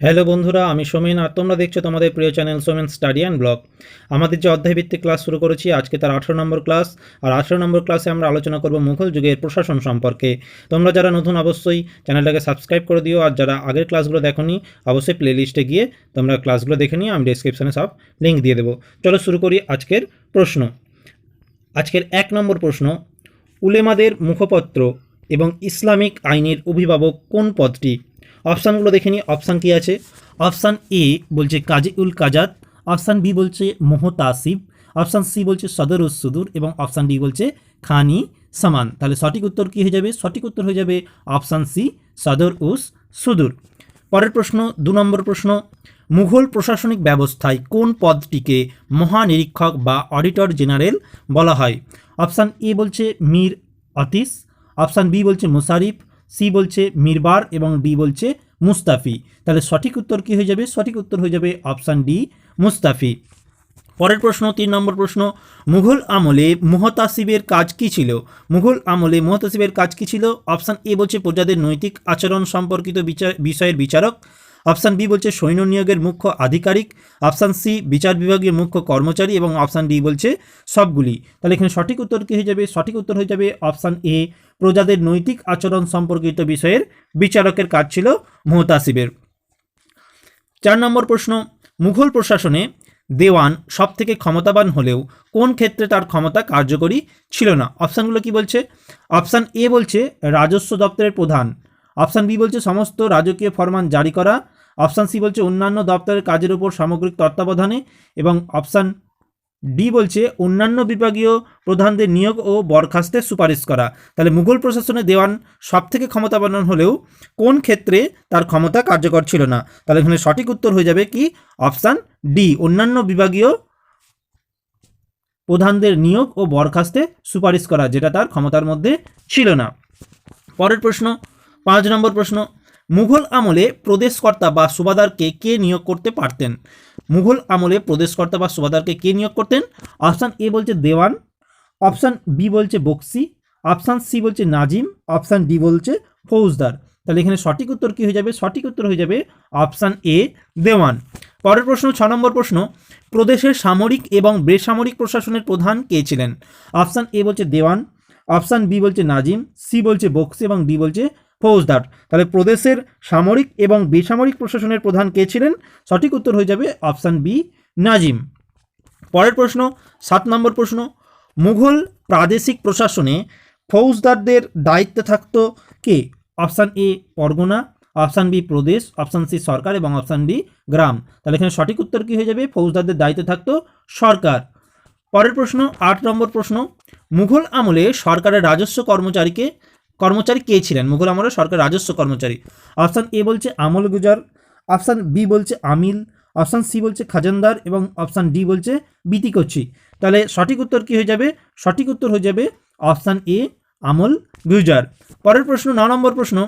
Hello বন্ধুরা, আমি সোমেন, আর তোমরা দেখছ তোমাদের প্রিয় channel Somen study and blog. আমাদের যে অধ্যায়ভিত্তিক ক্লাস শুরু করেছি, আজকে তার আঠেরো নম্বর ক্লাস, আর আঠেরো নম্বর ক্লাসে আমরা আলোচনা করব মুঘল যুগের প্রশাসন সম্পর্কে। তোমরা যারা নতুন, অবশ্যই চ্যানেলটাকে সাবস্ক্রাইব করে দিও, আর যারা আগের ক্লাসগুলো দেখোনি, অবশ্যই প্লে লিস্টে গিয়ে তোমরা ক্লাসগুলো দেখে নিও আমি ডিসক্রিপশানে সব লিঙ্ক দিয়ে দেবো। চলো শুরু করি আজকের প্রশ্ন। আজকের এক নম্বর প্রশ্ন, উলেমাদের মুখপত্র এবং ইসলামিক আইনের অভিভাবক কোন পদটি? অপশানগুলো দেখে নিই অপশান কী আছে? অপশান এ বলছে কাজী উল কাজাত। অপশান বি বলছে মোহতাসিব। অপশান সি বলছে সদর সুদূর এবং অপশান ডি বলছে খানি সামান। তাহলে সঠিক উত্তর কী হয়ে যাবে? সঠিক উত্তর হয়ে যাবে অপশান সি সদর উস সুদূর। পরের প্রশ্ন, দু নম্বর প্রশ্ন। মুঘল প্রশাসনিক ব্যবস্থায় কোন পদটিকে মহানিরীক্ষক বা অডিটর জেনারেল বলা হয়? অপশান এ বলছে মীর অতিস। অপশান বি বলছে মুসারিফ সি বলছে মিরবার এবং ডি বলছে মুস্তাফি। তাহলে সঠিক উত্তর কী হয়ে যাবে? সঠিক উত্তর হয়ে যাবে অপশান ডি মুস্তাফি। পরের প্রশ্ন, তিন নম্বর প্রশ্ন, মুঘল আমলে মোহতাসিবের কাজ কী ছিল? মুঘল আমলে মোহতাসিবের কাজ কী ছিল? অপশান এ বলছে প্রজাদের নৈতিক আচরণ সম্পর্কিত বিচার বিষয়ের বিচারক। অপশান বি বলছে সৈন্য নিয়োগের মুখ্য আধিকারিক, অপশান সি বিচার বিভাগের মুখ্য কর্মচারী এবং অপশান ডি বলছে সবগুলি। তাহলে এখানে সঠিক উত্তর কী হয়ে যাবে? সঠিক উত্তর হয়ে যাবে অপশান এ, প্রজাদের নৈতিক আচরণ সম্পর্কিত বিষয়ের বিচারকের কাজ ছিল মুহতাসিবের। চার নম্বর প্রশ্ন, মুঘল প্রশাসনে দেওয়ান সব থেকে ক্ষমতাবান হলেও কোন ক্ষেত্রে তার ক্ষমতা কার্যকরী ছিল না? অপশানগুলো কি বলছে? অপশান এ বলছে রাজস্ব দপ্তরের প্রধান অপশান বি বলছে সমস্ত রাজকীয় ফরমান জারি করা। অপশান সি বলছে অন্যান্য দপ্তরের কাজের উপর সামগ্রিক তত্ত্বাবধানে এবং অপশান ডি বলছে অন্যান্য বিভাগীয় প্রধানদের নিয়োগ ও বরখাস্তের সুপারিশ করা। তাহলে মুঘল প্রশাসনে দেওয়ান সব থেকে ক্ষমতাবান হলেও কোন ক্ষেত্রে তার ক্ষমতা কার্যকর ছিল না? তাহলে এখানে সঠিক উত্তর হয়ে যাবে কি? অপশান ডি, অন্যান্য বিভাগীয় প্রধানদের নিয়োগ ও বরখাস্তে সুপারিশ করা, যেটা তার ক্ষমতার মধ্যে ছিল না। পরের প্রশ্ন পাঁচ নম্বর প্রশ্ন, মুঘল আমলে প্রদেশকর্তা বা সুবাদারকে কে নিয়োগ করতে পারতেন? মুঘল আমলে প্রদেশকর্তা বা সুবাদারকে কে নিয়োগ করতেন? অপশান এ বলছে দেওয়ান, অপশান বি বলছে বক্সি, অপশান সি বলছে নাজিম, অপশান ডি বলছে ফৌজদার। তাহলে এখানে সঠিক উত্তর কী হয়ে যাবে? সঠিক উত্তর হয়ে যাবে অপশান এ দেওয়ান। পরের প্রশ্ন, ছ নম্বর প্রশ্ন, প্রদেশের সামরিক এবং বেসামরিক প্রশাসনের প্রধান কে ছিলেন? অপশান এ বলছে দেওয়ান, অপশান বি বলছে নাজিম সি বলছে বক্সি এবং ডি বলছে ফৌজদার। তাহলে প্রদেশের সামরিক এবং বেসামরিক প্রশাসনের প্রধান কে ছিলেন? সঠিক উত্তর হয়ে যাবে অপশান বি, নাজিম। পরের প্রশ্ন, সাত নম্বর প্রশ্ন, মুঘল প্রাদেশিক প্রশাসনে ফৌজদারদের দায়িত্বে থাকত কে? অপশান এ, পরগনা, অপশান বি, প্রদেশ, অপশান সি, সরকার এবং অপশান ডি, গ্রাম। তাহলে এখানে সঠিক উত্তর কী হয়ে যাবে? ফৌজদারদের দায়িত্বে থাকতো সরকার। পরের প্রশ্ন, আট নম্বর প্রশ্ন, মুঘল আমলে সরকারের রাজস্ব কর্মচারীকে কর্মচারী কে ছিলেন? মুঘল আমলে সরকার রাজস্ব কর্মচারী। অপশান এ বলছে আমল গুজার, অপশান বি বলছে আমিল, অপশান সি বলছে খাজানদার এবং অপশান ডি বলছে বিতি বিতিকচ্ছি তাহলে সঠিক উত্তর কী হয়ে যাবে? সঠিক উত্তর হয়ে যাবে অপশান এ, আমল গুজার। পরের প্রশ্ন, ন নম্বর প্রশ্ন,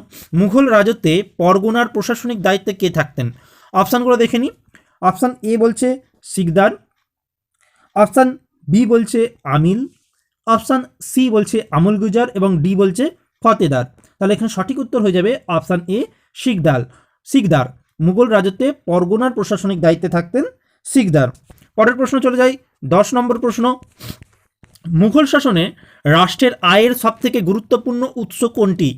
মুঘল রাজত্বে পরগনার প্রশাসনিক দায়িত্বে কে থাকতেন? অপশানগুলো দেখে নিই অপশান এ বলছে সিকদার, অপশান বি বলছে আমিল, অপশান সি বলছে আমল গুজার এবং ডি বলছে ফতেদার। তাহলে এখানে সঠিক উত্তর হয়ে যাবে অপশান এ, শিকদার। শিকদার, মুঘল রাজত্বে পরগনার প্রশাসনিক দায়িত্বে থাকতেন শিকদার। পরের প্রশ্ন চলে যাই, দশ নম্বর প্রশ্ন। মুঘল শাসনে রাষ্ট্রের আয়ের সবথেকে গুরুত্বপূর্ণ উৎস কোনটি?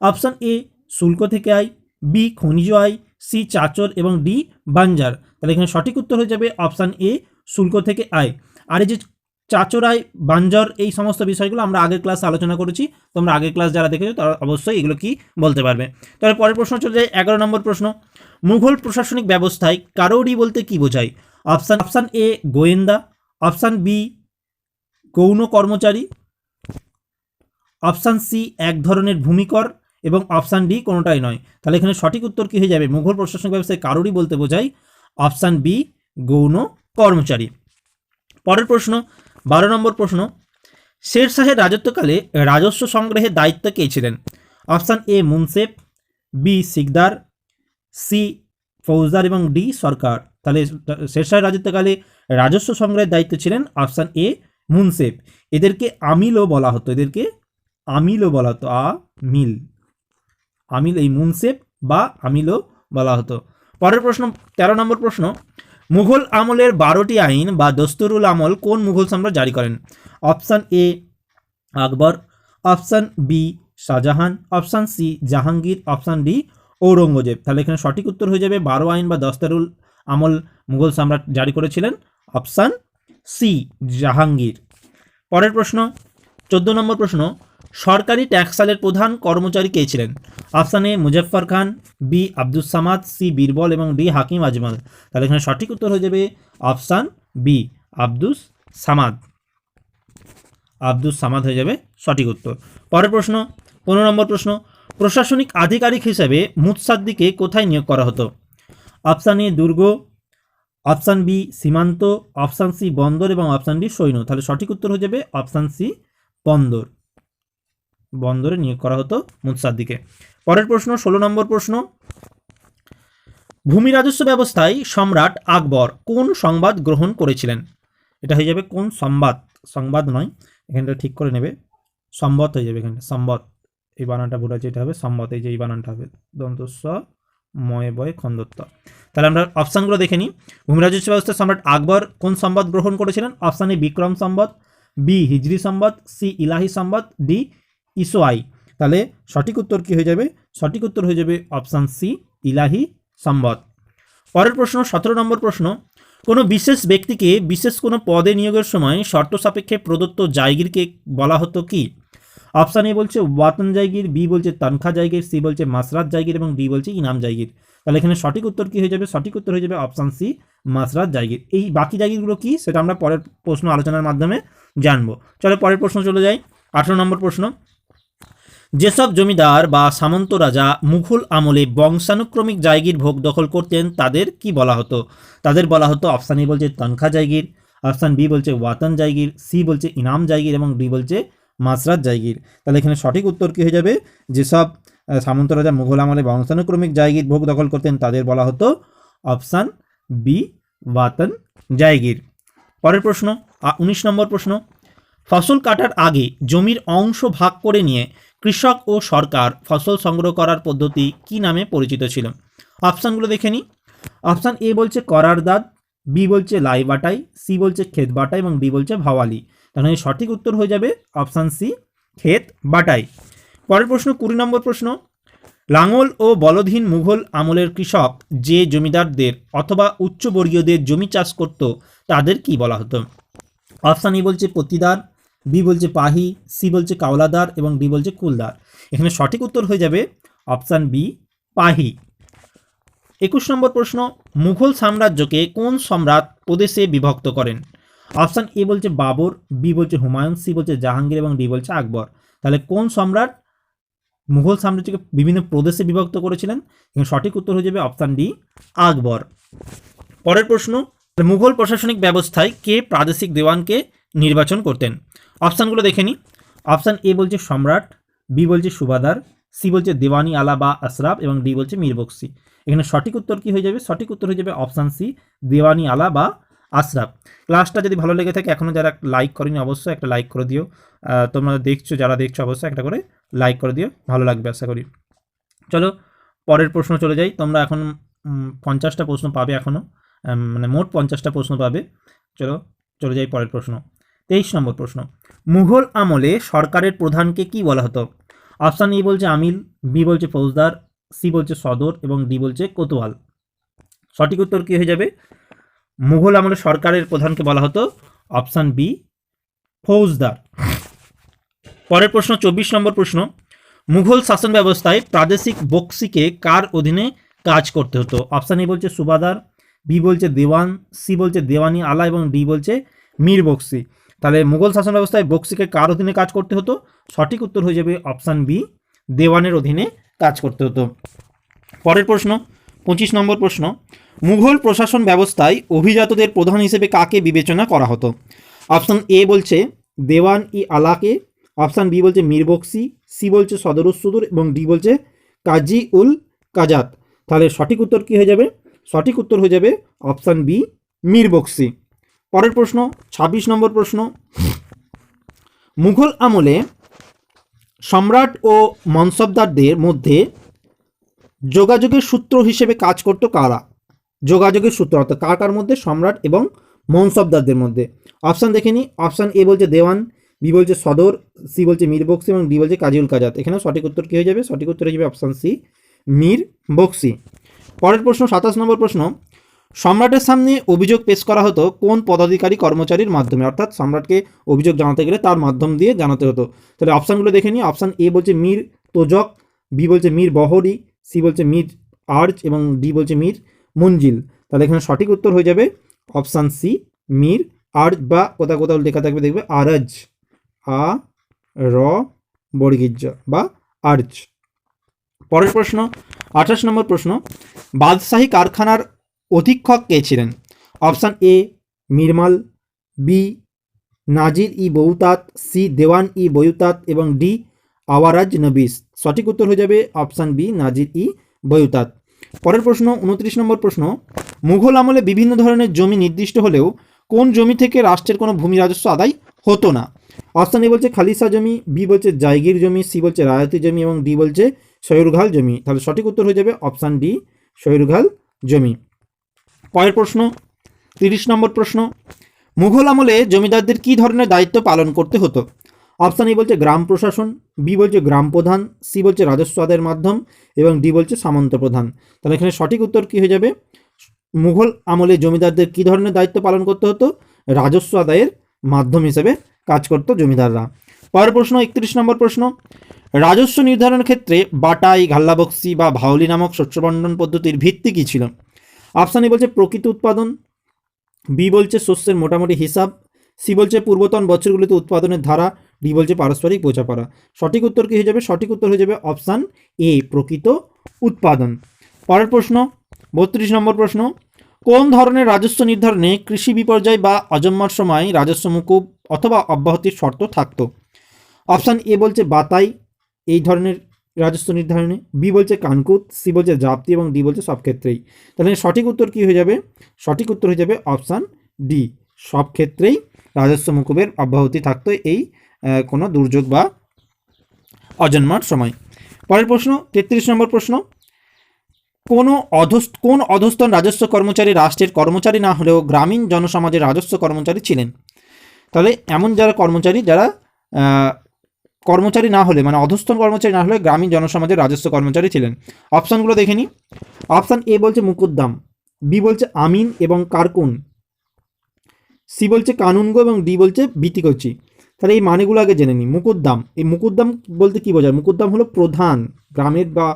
অপশান এ, শুল্ক থেকে আয়, বি, খনিজ আয়, সি, চাচল এবং ডি, বাঞ্জার। তাহলে এখানে সঠিক উত্তর হয়ে যাবে অপশান এ, শুল্ক থেকে আয়। আর এই যে চাচরায় বাঞ্জর, এই সমস্ত বিষয়গুলো আমরা আগের ক্লাসে আলোচনা করেছি। তোমরা আগের ক্লাস যারা দেখেছ, তারা অবশ্যই এগুলো কি বলতে পারবে। তাহলে পরের প্রশ্ন চলে যায় এগারো নম্বর প্রশ্ন। মুঘল প্রশাসনিক ব্যবস্থায় কারৌরি বলতে কি বোঝায়? অপশান অপশান এ গোয়েন্দা। অপশান বি গৌণ কর্মচারী। অপশান সি এক ধরনের ভূমিকর। এবং অপশান ডি কোনোটাই নয়। তাহলে এখানে সঠিক উত্তর কী হয়ে যাবে? মুঘল প্রশাসনিক ব্যবস্থায় কারোরই বলতে বোঝায়। অপশান বি গৌণ কর্মচারী। পরের প্রশ্ন বারো নম্বর প্রশ্ন শের শাহের রাজত্বকালে রাজস্ব সংগ্রহের দায়িত্ব কে ছিলেন? অপশান এ মুনসেফ, বি সিকদার, সি ফৌজদার এবং ডি সরকার। তাহলে শের শাহের রাজত্বকালে রাজস্ব সংগ্রহের দায়িত্ব ছিলেন অপশান এ মুনসেফ। এদেরকে আমিলও বলা হতো, এদেরকে আমিলও বলা হতো, আ মিল। আমিল এই মুনসেফ বা আমিলও বলা হতো। পরের প্রশ্ন, তেরো নম্বর প্রশ্ন মুঘল আমলের বারোটি আইন বা দস্তুরুল আমল কোন মুঘল সম্রাট জারি করেন? Option A, Akbar, option B Shahjahan, option C Jahangir, option D Aurangzeb. তাহলে এখানে সঠিক উত্তর হয়ে যাবে বারো আইন বা দস্তারুল আমল মুঘল সম্রাট জারি করেছিলেন। Option C Jahangir. পরের প্রশ্ন, চোদ্দ নম্বর প্রশ্ন সরকারি ট্যাক্সালের প্রধান কর্মচারী কে ছিলেন? Option A, Muzaffar Khan, B, Abdus Samad, C, Birbal এবং ডি, হাকিম আজমল। তাহলে এখানে সঠিক উত্তর হয়ে যাবে অপশান বি, আব্দুস সামাদ। আব্দুস সামাদ হয়ে যাবে সঠিক উত্তর। পরের প্রশ্ন, পনেরো নম্বর প্রশ্ন, প্রশাসনিক আধিকারিক হিসেবে মুৎসাদ্দিকে কোথায় নিয়োগ করা হতো? অপশান এ, দুর্গ, অপশান বি, সীমান্ত, অপশান সি, বন্দর এবং অপশান ডি, সৈন্য। তাহলে সঠিক উত্তর হয়ে যাবে অপশান সি, বন্দর। বন্দরে নিয়োগ করা হতো মুৎসাদ্দিকে পরের প্রশ্ন, ষোলো নম্বর প্রশ্ন। ভূমি রাজস্ব ব্যবস্থায় সম্রাট আকবর কোন সংবাদ গ্রহণ করেছিলেন? এটা হয়ে যাবে কোন সংবাদ সংবাদ নয়, এখানটা ঠিক করে নেবে। সম্বত হয়ে যাবে এখানটা সম্বত এই বানানটা ভুল আছে, এটা হবে সম্বত এই যে এই বানানটা হবে। দন্তস্ব ময় বয় খন্দত্ব তাহলে আমরা অপশানগুলো দেখে নিই। ভূমি রাজস্ব ব্যবস্থার সম্রাট আকবর কোন সম্বাদ গ্রহণ করেছিলেন? অপশান এ বিক্রম সম্বাদ বি হিজরি সম্বাদ সি ইলাহি সম্বাদ ডি ইসোআই তাহলে সঠিক উত্তর কি হয়ে যাবে? সঠিক উত্তর হয়ে যাবে অপশান সি, ইলাহি সম্বদ পরের প্রশ্ন, সতেরো নম্বর প্রশ্ন, কোনো বিশেষ ব্যক্তিকে বিশেষ কোনো পদে নিয়োগের সময় শর্ত সাপেক্ষে প্রদত্ত জায়গিরকে বলা হতো কি? অপশান এ বলছে ওয়াতন জায়গির, বি বলছে তনখা জায়গির, সি বলছে মাসরাত জায়গির এবং ডি বলছে ইনাম জায়গির। তাহলে এখানে সঠিক উত্তর কি হয়ে যাবে? সঠিক উত্তর হয়ে যাবে অপশান সি, মাসরাত জায়গির। এই বাকি জায়গিরগুলো কি? সেটা আমরা পরের প্রশ্ন আলোচনার মাধ্যমে জানব। চলো পরের প্রশ্ন চলে যাই। আঠেরো নম্বর প্রশ্ন যেসব জমিদার বা সামন্ত রাজা মুঘল আমলে বংশানুক্রমিক জায়গির ভোগ দখল করতেন, তাদের কি বলা হতো? তাদের বলা হতো অপশান এ বলছে তনখা জায়গির, অপশান বি বলছে ওয়াতন জায়গির, সি বলছে ইনাম জায়গির এবং ডি বলছে মাসরাত জায়গির। তাহলে এখানে সঠিক উত্তর কী হয়ে যাবে? যেসব সামন্ত রাজা মুঘল আমলে বংশানুক্রমিক জায়গির ভোগ দখল করতেন, তাদের বলা হতো অপশান বি ওয়াতন জায়গির। পরের প্রশ্ন উনিশ নম্বর প্রশ্ন, ফসল কাটার আগে জমির অংশ ভাগ করে নিয়ে কৃষক ও সরকার ফসল সংগ্রহ করার পদ্ধতি কি নামে পরিচিত ছিল? অপশানগুলো দেখে নিই। অপশান এ বলছে করার দাঁত, বি বলছে লাই বাটাই, সি বলছে ক্ষেত বাটাই এবং ডি বলছে ভাওয়ালি। তাহলে সঠিক উত্তর হয়ে যাবে অপশান সি, ক্ষেত বাটাই। পরের প্রশ্ন, কুড়ি নম্বর প্রশ্ন। লাঙল ও বলধীন মুঘল আমলের কৃষক যে জমিদারদের অথবা উচ্চবর্গীয়দের জমি চাষ করত, তাদের কি বলা হতো? অপশান ই বলছে পতিদার বি বলছে পাহি সি বলছে কাওলাদার এবং ডি বলছে কুলদার। এখানে সঠিক উত্তর হয়ে যাবে অপশান বি পাহি। একুশ নম্বর প্রশ্ন, মুঘল সাম্রাজ্যকে কোন সম্রাট প্রদেশে বিভক্ত করেন? অপশান এ বলছে বাবর বি বলছে হুমায়ুন সি বলছে জাহাঙ্গীর এবং ডি বলছে আকবর। তাহলে কোন সম্রাট মুঘল সাম্রাজ্যকে বিভিন্ন প্রদেশে বিভক্ত করেছিলেন? এখানে সঠিক উত্তর হয়ে যাবে অপশান ডি আকবর। পরের প্রশ্ন মুঘল প্রশাসনিক ব্যবস্থায় কে প্রাদেশিক দেওয়ানকে নির্বাচন করতেন। অপশানগুলো দেখে নিই। অপশান এ বলছে সম্রাট, বি বলছে সুবাদার, সি বলছে দেওয়ানি আলা বা আশরাফ এবং ডি বলছে মীরবক্সি এখানে সঠিক উত্তর কি হয়ে যাবে? সঠিক উত্তর হয়ে যাবে অপশান সি, দেওয়ানি আলা বা আশরাফ। ক্লাসটা যদি ভালো লেগে থাকে এখনও যারা লাইক করেনি, অবশ্যই একটা লাইক করে দিও। তোমরা দেখছ, যারা দেখছ, অবশ্যই একটা করে লাইক করে দিও। ভালো লাগবে, আশা করি। চলো, পরের প্রশ্ন চলে যাই। তোমরা এখন পঞ্চাশটা প্রশ্ন পাবে এখনও মানে মোট পঞ্চাশটা প্রশ্ন পাবে। চলো, চলে যাই পরের প্রশ্ন। তেইশ নম্বর প্রশ্ন। মুঘল আমলে সরকারের প্রধানকে কি বলা হতো? অপশান ই বলছে আমিল, বি বলছে ফৌজদার, সি বলছে সদর এবং ডি বলছে কোতোয়াল। সঠিক উত্তর কী হয়ে যাবে? মুঘল আমলে সরকারের প্রধানকে বলা হতো অপশান বি, ফৌজদার। পরের প্রশ্ন, চব্বিশ নম্বর প্রশ্ন। মুঘল শাসন ব্যবস্থায় প্রাদেশিক বক্সিকে কার অধীনে কাজ করতে হতো? অপশান এ বলছে সুবাদার, বি বলছে দেওয়ান, সি বলছে দেওয়ানি আলা এবং ডি বলছে মীর বক্সি। তাহলে মুঘল শাসন ব্যবস্থায় বক্সিকে কার অধীনে কাজ করতে হতো? সঠিক উত্তর হয়ে যাবে অপশান বি, দেওয়ানের অধীনে কাজ করতে হতো। পরের প্রশ্ন, পঁচিশ নম্বর প্রশ্ন, মুঘল প্রশাসন ব্যবস্থায় অভিজাতদের প্রধান হিসেবে কাকে বিবেচনা করা হতো? অপশান এ বলছে, দেওয়ান ই আলাকে অপশান বি বলছে, মীর বক্সি। সি বলছে সদরুসুদুর এবং ডি বলছে, কাজী উল কাজাত। তাহলে সঠিক উত্তর কী হয়ে যাবে? সঠিক উত্তর হয়ে যাবে অপশান বি, মীর বক্সি। পরের প্রশ্ন ২৬ নম্বর প্রশ্ন। মুঘল আমলে সম্রাট ও মনসবদারদের মধ্যে যোগাযোগের সূত্র হিসেবে কাজ করতো কারা? যোগাযোগের সূত্র অর্থাৎ কার কার মধ্যে? সম্রাট এবং মনসবদারদের মধ্যে। অপশান দেখে নিই অপশান এ বলছে দেওয়ান, বি বলছে সদর, সি বলছে মীর বক্সি এবং ডি বলছে কাজিউল কাজাত। এখানে সঠিক উত্তর কী হয়ে যাবে? সঠিক উত্তর হয়ে যাবে অপশান সি মীর বক্সি পরের প্রশ্ন, সাতাশ নম্বর প্রশ্ন। সম্রাটের সামনে অভিযোগ পেশ করা হতো কোন পদাধিকারী কর্মচারীর মাধ্যমে। অর্থাৎ সম্রাটকে অভিযোগ জানাতে গেলে তার মাধ্যম দিয়ে জানাতে হতো। তাহলে অপশানগুলো দেখে নিই। অপশান এ বলছে মীর তোজক, বি বলছে মীর বহরি, সি বলছে মীর আর্চ এবং ডি বলছে মীর মঞ্জিল। তাহলে এখানে সঠিক উত্তর হয়ে যাবে অপশান সি, মীর আর্জ বা কোথাও কোথাও লেখা থাকবে দেখবে আরজ, আ, র বর্গিজ বা আর্জ পরের প্রশ্ন, আঠাশ নম্বর প্রশ্ন, বাদশাহী কারখানার অধীক্ষক কে ছিলেন? অপশান এ মিরমাল বি, নাজির ই বৌতাত সি, দেওয়ান ই বয়ুতাত এবং ডি, আওয়ারাজ নবিস সঠিক উত্তর হয়ে যাবে অপশান বি, নাজির ই বয়ুতাত পরের প্রশ্ন, উনত্রিশ নম্বর প্রশ্ন, মুঘল আমলে বিভিন্ন ধরনের জমি নির্দিষ্ট হলেও কোন জমি থেকে রাষ্ট্রের কোনো ভূমি রাজস্ব আদায় হতো না? অপশান এ বলছে খালিসা জমি, বি বলছে জায়গির জমি, সি বলছে রায়তি জমি এবং ডি বলছে সয়ুরঘাল জমি। তাহলে সঠিক উত্তর হয়ে যাবে অপশান ডি সয়ুরঘাল জমি। পরের প্রশ্ন, তিরিশ নম্বর প্রশ্ন, মুঘল আমলে জমিদারদের কী ধরনের দায়িত্ব পালন করতে হতো? অপশান এ বলছে গ্রাম প্রশাসন, বি বলছে গ্রাম প্রধান, সি বলছে রাজস্ব আদায়ের মাধ্যম এবং ডি বলছে সামন্ত প্রধান। তাহলে এখানে সঠিক উত্তর কী হয়ে যাবে? মুঘল আমলে জমিদারদের কী ধরনের দায়িত্ব পালন করতে হতো? রাজস্ব আদায়ের মাধ্যম হিসেবে কাজ করতো জমিদাররা। পরের প্রশ্ন, একত্রিশ নম্বর প্রশ্ন, রাজস্ব নির্ধারণের ক্ষেত্রে বাটাই, ঘাল্লাবক্সি বা ভাওলি নামক শস্য বন্টন পদ্ধতির ভিত্তি কী ছিল? অপশান এ বলছে প্রকৃত উৎপাদন বি বলছে শস্যের মোটামুটি হিসাব সি বলছে পূর্বতন বছরগুলিতে উৎপাদনের ধারা ডি বলছে পারস্পরিক বোঝাপড়া। সঠিক উত্তর কী হয়ে যাবে? সঠিক উত্তর হয়ে যাবে অপশান এ প্রকৃত উৎপাদন। পরের প্রশ্ন, বত্রিশ নম্বর প্রশ্ন, কোন ধরনের রাজস্ব নির্ধারণে কৃষি বিপর্যয় বা অজম্মার সময় রাজস্ব মুকুব অথবা অব্যাহতির শর্ত থাকতো? অপশান এ বলছে বাতাই, এই ধরনের রাজস্ব নির্ধারণে বি বলছে কানকুত সি বলছে জাপ্তি এবং ডি বলছে সব ক্ষেত্রেই। তাহলে সঠিক উত্তর কী হয়ে যাবে? সঠিক উত্তর হয়ে যাবে অপশান ডি সব ক্ষেত্রেই রাজস্ব মুকুবের অব্যাহতি থাকতো এই কোনো দুর্যোগ বা অজন্মার সময়। পরের প্রশ্ন, তেত্রিশ নম্বর প্রশ্ন। কোনো অধস কোন অধস্তন রাজস্ব কর্মচারী রাষ্ট্রের কর্মচারী না হলেও গ্রামীণ জনসমাজের রাজস্ব কর্মচারী ছিলেন? তাহলে এমন যারা কর্মচারী, যারা কর্মচারী না হলে মানে অধস্তন কর্মচারী না হলে গ্রামীণ জনসমাজের রাজস্ব কর্মচারী ছিলেন। অপশানগুলো দেখে নিই। অপশান এ বলছে মুকুদ্দাম বি বলছে আমিন এবং কারকুন সি বলছে কানুনগো এবং ডি বলছে বিতিকচি তাহলে এই মানেগুলো আগে জেনে নিই। মুকুদ্দাম এই মুকুদ্দাম বলতে কি বোঝায়? মুকুদ্দাম হলো প্রধান গ্রামের বা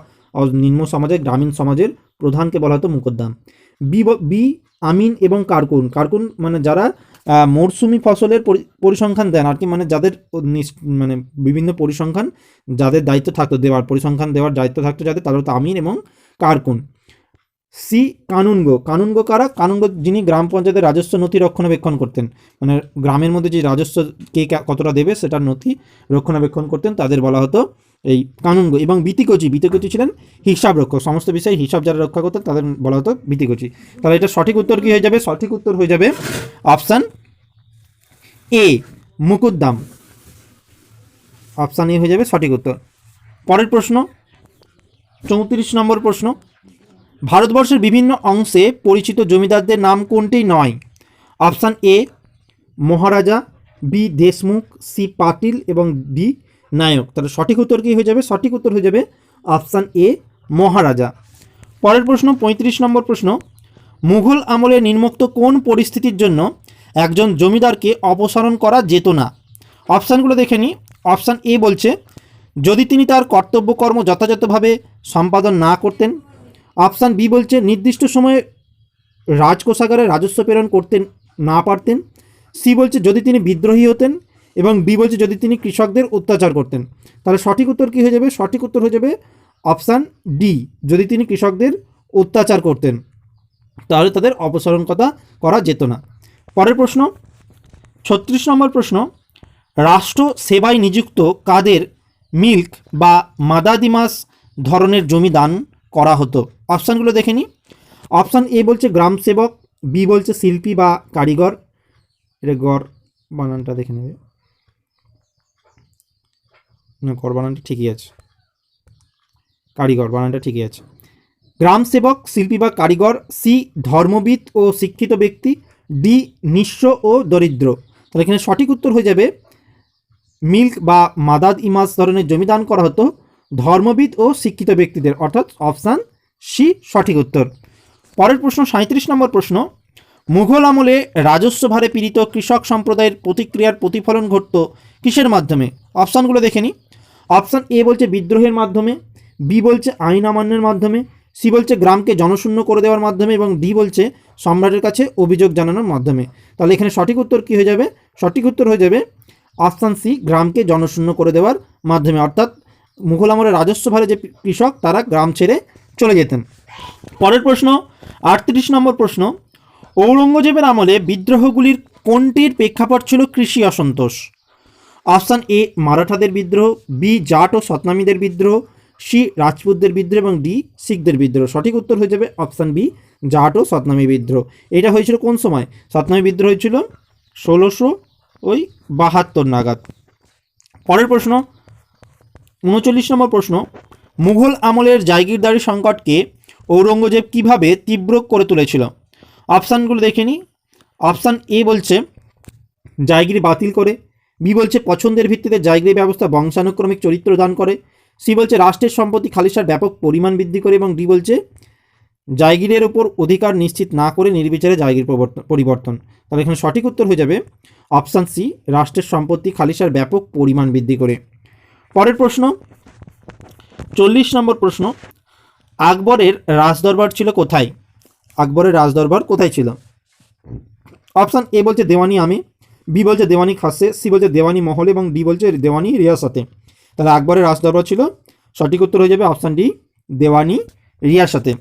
নিম্ন সমাজের, গ্রামীণ সমাজের প্রধানকে বলা হতো মুকুদ্দাম বি বি আমিন এবং কারকুন। কারকুন মানে যারা মরশুমি ফসলের পরি- পরিসংখ্যান দেন আর কি মানে যাদের মানে বিভিন্ন পরিসংখ্যান যাদের দায়িত্ব থাকতো, দেওয়ার পরিসংখ্যান দেওয়ার দায়িত্ব থাকতো যাদের তারা হতো আমিন এবং কারকুন। সি কানুনগো। কানুনগো কারা? কানুনগো যিনি গ্রাম পঞ্চায়েতের রাজস্ব নথি রক্ষণাবেক্ষণ করতেন। মানে গ্রামের মধ্যে যে রাজস্ব কা- কতটা দেবে সেটার নথি রক্ষণাবেক্ষণ করতেন, তাদের বলা হতো এই কানুনগো এবং বিতিকচি বিতিকচি ছিলেন হিসাব রক্ষক। সমস্ত বিষয়ে হিসাব যারা রক্ষা করতেন, তাদের বলা হতো বিতিকচি। তাহলে এটা সঠিক উত্তর কী হয়ে যাবে? সঠিক উত্তর হয়ে যাবে অপশান এ মুকুদ্দাম অপশান এ হয়ে যাবে সঠিক উত্তর। পরের প্রশ্ন, চৌত্রিশ নম্বর প্রশ্ন। ভারতবর্ষের বিভিন্ন অংশে পরিচিত জমিদারদের নাম কোনটি? নয়। Option A maharaja B Deshmukh C Patil এবং ডি নায়ক। তাহলে সঠিক উত্তর কী হয়ে যাবে? সঠিক উত্তর হয়ে যাবে অপশান এ, মহারাজা। পরের প্রশ্ন, পঁয়ত্রিশ নম্বর প্রশ্ন। মুঘল আমলে নির্মুক্ত কোন পরিস্থিতির জন্য একজন জমিদারকে অপসারণ করা যেত না? অপশানগুলো দেখে নিই অপশান এ বলছে, যদি তিনি তার কর্তব্য কর্ম যথাযথভাবে সম্পাদন না করতেন। অপশান বি বলছে, নির্দিষ্ট সময়ে রাজকোষাগারে রাজস্ব প্রেরণ করতে না পারতেন। সি বলছে, যদি তিনি বিদ্রোহী হতেন এবং বি বলছে, যদি তিনি কৃষকদের অত্যাচার করতেন, তাহলে সঠিক উত্তর কী হয়ে যাবে? সঠিক উত্তর হয়ে যাবে অপশান ডি, যদি তিনি কৃষকদের অত্যাচার করতেন, তাহলে তাদের অপসারণ কথা করা যেত না। পরের প্রশ্ন, ছত্রিশ নম্বর প্রশ্ন, রাষ্ট্র সেবায় নিযুক্ত কাদের মিল্ক বা মাদাদিমাস ধরনের জমি দান করা হতো? অপশানগুলো দেখে নিই অপশান এ বলছে, গ্রাম সেবক, বি বলছে, শিল্পী বা কারিগর। এটা গড় বানানটা দেখে নেবে। গড় বানানটা ঠিকই আছে। কারিগর বানানটা ঠিকই আছে। গ্রাম সেবক, শিল্পী বা কারিগর, সি, ধর্মবিদ ও শিক্ষিত ব্যক্তি, ডি, নিঃস্ব ও দরিদ্র। তাহলে এখানে সঠিক উত্তর হয়ে যাবে, মিল্ক বা মাদাদ ইমাজ ধরনের জমি দান করা হতো ধর্মবিদ ও শিক্ষিত ব্যক্তিদের। অর্থাৎ অপশান সি, সঠিক উত্তর। পরের প্রশ্ন সাঁত্রিশ নম্বর প্রশ্ন, মুঘল আমলে রাজস্ব ভারে পীড়িত কৃষক সম্প্রদায়ের প্রতিক্রিয়ার প্রতিফলন ঘটত কিসের মাধ্যমে? অপশানগুলো দেখে নিই। অপশান এ বলছে বিদ্রোহের মাধ্যমে, বি বলছে আইন অমান্যের মাধ্যমে, সি বলছে গ্রামকে জনশূন্য করে দেওয়ার মাধ্যমে এবং ডি বলছে সম্রাটের কাছে অভিযোগ জানানোর মাধ্যমে। তাহলে এখানে সঠিক উত্তর কী হয়ে যাবে? সঠিক উত্তর হয়ে যাবে অপশান সি, গ্রামকে জনশূন্য করে দেওয়ার মাধ্যমে। অর্থাৎ মুঘল আমলের রাজস্ব ভারে যে কৃষক, তারা গ্রাম ছেড়ে চলে যেতেন। পরের প্রশ্ন, আটত্রিশ নম্বর প্রশ্ন, ঔরঙ্গজেবের আমলে বিদ্রোহগুলির কোনটির প্রেক্ষাপট ছিল কৃষি অসন্তোষ? অপশান এ, মারাঠাদের বিদ্রোহ, বি, জাট ও সতনামীদের বিদ্রোহ, সি, রাজপুতদের বিদ্রোহ এবং ডি, শিখদের বিদ্রোহ। সঠিক উত্তর হয়ে যাবে অপশান বি, জাট ও সতনামী বিদ্রোহ। এটা হয়েছিল কোন সময়? সতনামী বিদ্রোহ হয়েছিল ষোলোশো ওই বাহাত্তর নাগাদ। পরের প্রশ্ন, উনচল্লিশ নম্বর প্রশ্ন, মুঘল আমলের জায়গিরদারি সংকটকে ঔরঙ্গজেব কীভাবে তীব্র করে তুলেছিল? অপশানগুলো দেখে নিই অপশান এ বলছে জায়গিরি বাতিল করে বি বলছে, পছন্দের ভিত্তিতে জায়গিরি ব্যবস্থা বংশানুক্রমিক চরিত্র দান করে। সি বলছে, রাষ্ট্রের সম্পত্তি খালিসার ব্যাপক পরিমাণ বৃদ্ধি করে এবং ডি বলছে, জায়গিরের ওপর অধিকার নিশ্চিত না করে নির্বিচারে জায়গির প্রবর্তন- তাহলে এখানে সঠিক উত্তর হয়ে যাবে, অপশান সি, রাষ্ট্রের সম্পত্তি খালিসার ব্যাপক পরিমাণ বৃদ্ধি করে। পরের প্রশ্ন, চল্লিশ নম্বর প্রশ্ন, আকবরের রাজদরবার ছিল কোথায়? আকবরের রাজদরবার কোথায় ছিল? অপশান এ বলছে, দেওয়ানি আমি বি বলছে দেওয়ানি খাসে, সি বলছে দেওয়ানি মহলে এবং ডি বলছে দেওয়ানি রিয়াসতে। তাহলে আকবরের রাজদরবার ছিল, সঠিক উত্তর হয়ে যাবে অপশান ডি দেওয়ানি রিয়াসতে।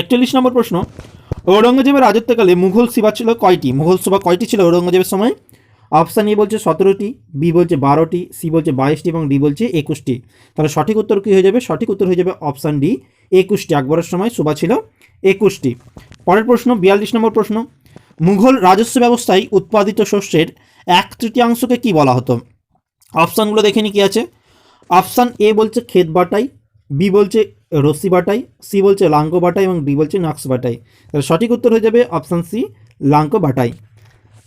একচল্লিশ নম্বর প্রশ্ন, ঔরঙ্গজেবের রাজত্বকালে মুঘল সভা ছিল কয়টি? মুঘল সভা কয়টি ছিল ঔরঙ্গজেবের সময়? অপশান এ বলছে সতেরোটি বি বলছে বারোটি সি বলছে বাইশটি এবং ডি বলছে একুশটি। তাহলে সঠিক উত্তর কী হয়ে যাবে? সঠিক উত্তর হয়ে যাবে অপশান ডি একুশটি। আকবরের সময় সভা ছিল একুশটি। পরের প্রশ্ন, বিয়াল্লিশ নম্বর প্রশ্ন মুঘল রাজস্ব ব্যবস্থায় উৎপাদিত শস্যের এক তৃতীয়াংশকে কি বলা হতো? অপশানগুলো দেখে নি কি আছে। অপশান এ বলছে ক্ষেত বাটাই, বি বলছে রশ্মি বাটাই, সি বলছে লাঙ্ক বাটাই এবং ডি বলছে নাক্স বাটাই। তাহলে সঠিক উত্তর হয়ে যাবে অপশান সি লাঙ্ক বাটাই।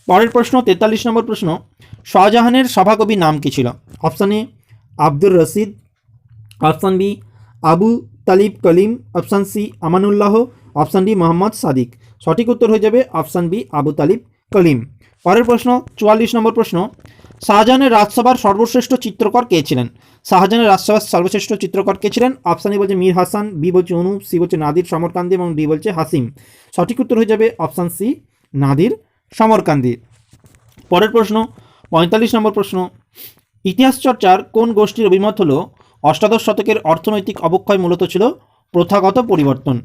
পরের প্রশ্ন, তেতাল্লিশ নম্বর প্রশ্ন, শাহজাহানের সভাকবির নাম কী ছিল? Option A, Abdur Rashid. Option B, Abu Talib Kalim. Option C, Amanullah. Option D Mohammad Sadiq. সঠিক উত্তর হয়ে যাবে অপশান বি আবু তালিব কলিম পরের প্রশ্ন, চুয়াল্লিশ নম্বর প্রশ্ন, শাহজাহানের রাজসভার সর্বশ্রেষ্ঠ চিত্রকর কে ছিলেন? শাহজাহানের রাজসভার সর্বশ্রেষ্ঠ চিত্রকর কে ছিলেন? অপশান এ বলছে মীর হাসান, বি বলছে অনুপ, সি বলছে নাদির সমরকান্দি এবং ডি বলছে হাসিম। সঠিক উত্তর হয়ে যাবে অপশান সি নাদির সমরকান্দি। পরের প্রশ্ন, পঁয়তাল্লিশ নম্বর প্রশ্ন, ইতিহাস চর্চার কোন গোষ্ঠীর অভিমত হলো অষ্টাদশ শতকের অর্থনৈতিক অবক্ষয় মূলত ছিল প্রথাগত পরিবর্তন?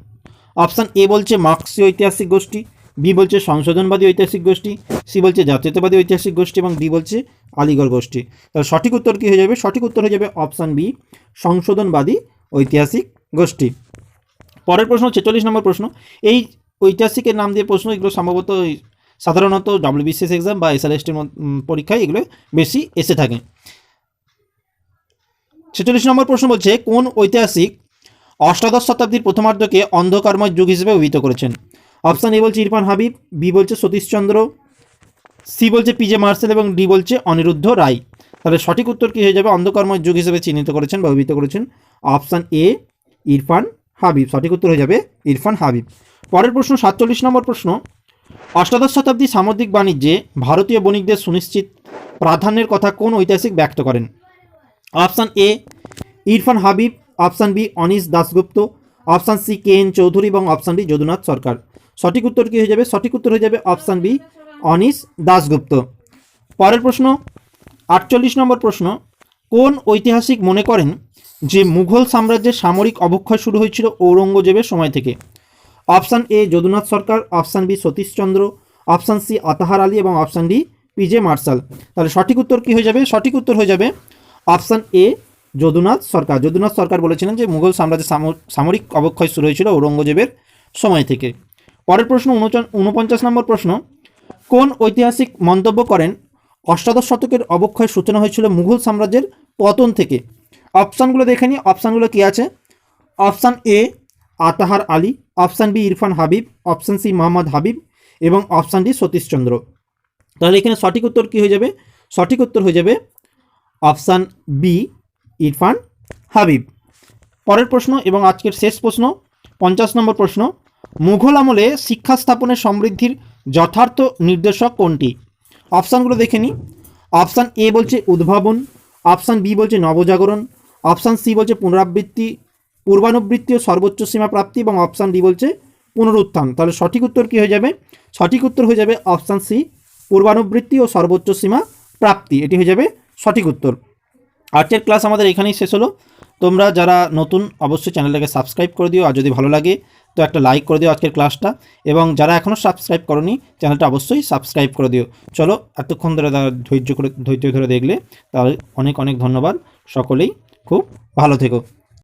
অপশান এ বলছে মার্ক্সীয় ঐতিহাসিক গোষ্ঠী, বি বলছে সংশোধনবাদী ঐতিহাসিক গোষ্ঠী, সি বলছে জাতীয়তাবাদী ঐতিহাসিক গোষ্ঠী এবং ডি বলছে আলিগড় গোষ্ঠী। তাহলে সঠিক উত্তর কী হয়ে যাবে? সঠিক উত্তর হয়ে যাবে অপশান বি, সংশোধনবাদী ঐতিহাসিক গোষ্ঠী। পরের প্রশ্ন ছেচল্লিশ নম্বর প্রশ্ন, এই ঐতিহাসিকের নাম দিয়ে প্রশ্ন, এগুলো সম্ভবত সাধারণত ডাব্লিউবিসিএস এক্সাম বা এসআরএসটির পরীক্ষায় এগুলো বেশি এসে থাকে। ছেচল্লিশ নম্বর প্রশ্ন বলছে, কোন ঐতিহাসিক অষ্টাদশ শতাব্দীর প্রথমার্ধকে অন্ধকারময় যুগ হিসেবে অভিহিত করেছেন। অপশান এ বলছে ইরফান হাবিব বি বলছে সতীশচন্দ্র সি বলছে পিজে মার্সেল এবং ডি বলছে অনিরুদ্ধ রায়। তাহলে সঠিক উত্তর কী হয়ে যাবে? অন্ধকারময় যুগ হিসেবে চিহ্নিত করেছেন বা অভিহিত করেছেন অপশান এ ইরফান হাবিব। সঠিক উত্তর হয়ে যাবে ইরফান হাবিব। পরের প্রশ্ন, সাতচল্লিশ নম্বর প্রশ্ন। অষ্টাদশ শতাব্দী সামুদ্রিক বাণিজ্যে ভারতীয় বণিকদের সুনিশ্চিত প্রাধান্যের কথা কোন ঐতিহাসিক ব্যক্ত করেন? Option A Irfan Habib option B, Anish Dasgupta. Option C, K N Chowdhury এবং অপশান ডি, যদুনাথ সরকার। সঠিক উত্তর কী হয়ে যাবে? সঠিক উত্তর হয়ে যাবে অপশান বি, অনিশ দাশগুপ্ত। পরের প্রশ্ন, আটচল্লিশ নম্বর প্রশ্ন, কোন ঐতিহাসিক মনে করেন যে মুঘল সাম্রাজ্যের সামরিক অবক্ষয় শুরু হয়েছিল ঔরঙ্গজেবের সময় থেকে? Option A, Jadunath Sarkar, option B, Satish Chandra, option C, Athar Ali এবং অপশান ডি পিজে মার্শাল। তাহলে সঠিক উত্তর কী হয়ে যাবে? সঠিক উত্তর হয়ে যাবে অপশান এ যদুনাথ সরকার। যদুনাথ সরকার বলেছিলেন যে মুঘল সাম্রাজ্যের সাম- সামরিক অবক্ষয় শুরু হয়েছিল ঔরঙ্গজেবের সময় থেকে। পরের প্রশ্ন উনপঞ্চাশ নম্বর প্রশ্ন, কোন ঐতিহাসিক মন্তব্য করেন? অষ্টাদশ শতকের অবক্ষয়ের সূচনা হয়েছিল মুঘল সাম্রাজ্যের পতন থেকে। অপশানগুলো দেখে নিই। অপশানগুলো কী আছে? Option A, Athar Ali, option B, Irfan Habib, option C, Mohammad Habib এবং অপশান ডি সতীশচন্দ্র তাহলে এখানে সঠিক উত্তর কী হয়ে যাবে? সঠিক উত্তর হয়ে যাবে অপশান বি ইরফান হাবিব। পরের প্রশ্ন এবং আজকের শেষ প্রশ্ন, পঞ্চাশ নম্বর প্রশ্ন, মুঘল আমলে শিক্ষা স্থাপনের সমৃদ্ধির যথার্থ নির্দেশক কোনটি? অপশানগুলো দেখে নিই। অপশান এ বলছে উদ্ভাবন, অপশান বি বলছে নবজাগরণ, অপশান সি বলছে পুনরাবৃত্তি, পূর্বানুবৃত্তি ও সর্বোচ্চ সীমা প্রাপ্তি এবং অপশান ডি বলছে পুনরুত্থান। তাহলে সঠিক উত্তর কী হয়ে যাবে? সঠিক উত্তর হয়ে যাবে অপশান সি, পূর্বানুবৃত্তি ও সর্বোচ্চ সীমা প্রাপ্তি। এটি হয়ে যাবে সঠিক উত্তর। আজকের ক্লাস আমাদের এখানেই শেষ হলো। তোমরা যারা নতুন, অবশ্যই চ্যানেলটাকে সাবস্ক্রাইব করে দিও। আর যদি ভালো লাগে, তো একটা লাইক করে দিও আজকের ক্লাসটা এবং যারা এখনও সাবস্ক্রাইব করনি, চ্যানেলটা অবশ্যই সাবস্ক্রাইব করে দিও। চলো, এতক্ষণ ধরে ধৈর্য করে ধৈর্য ধরে দেখলে, তাহলে অনেক অনেক ধন্যবাদ। সকলেই খুব ভালো থেকো।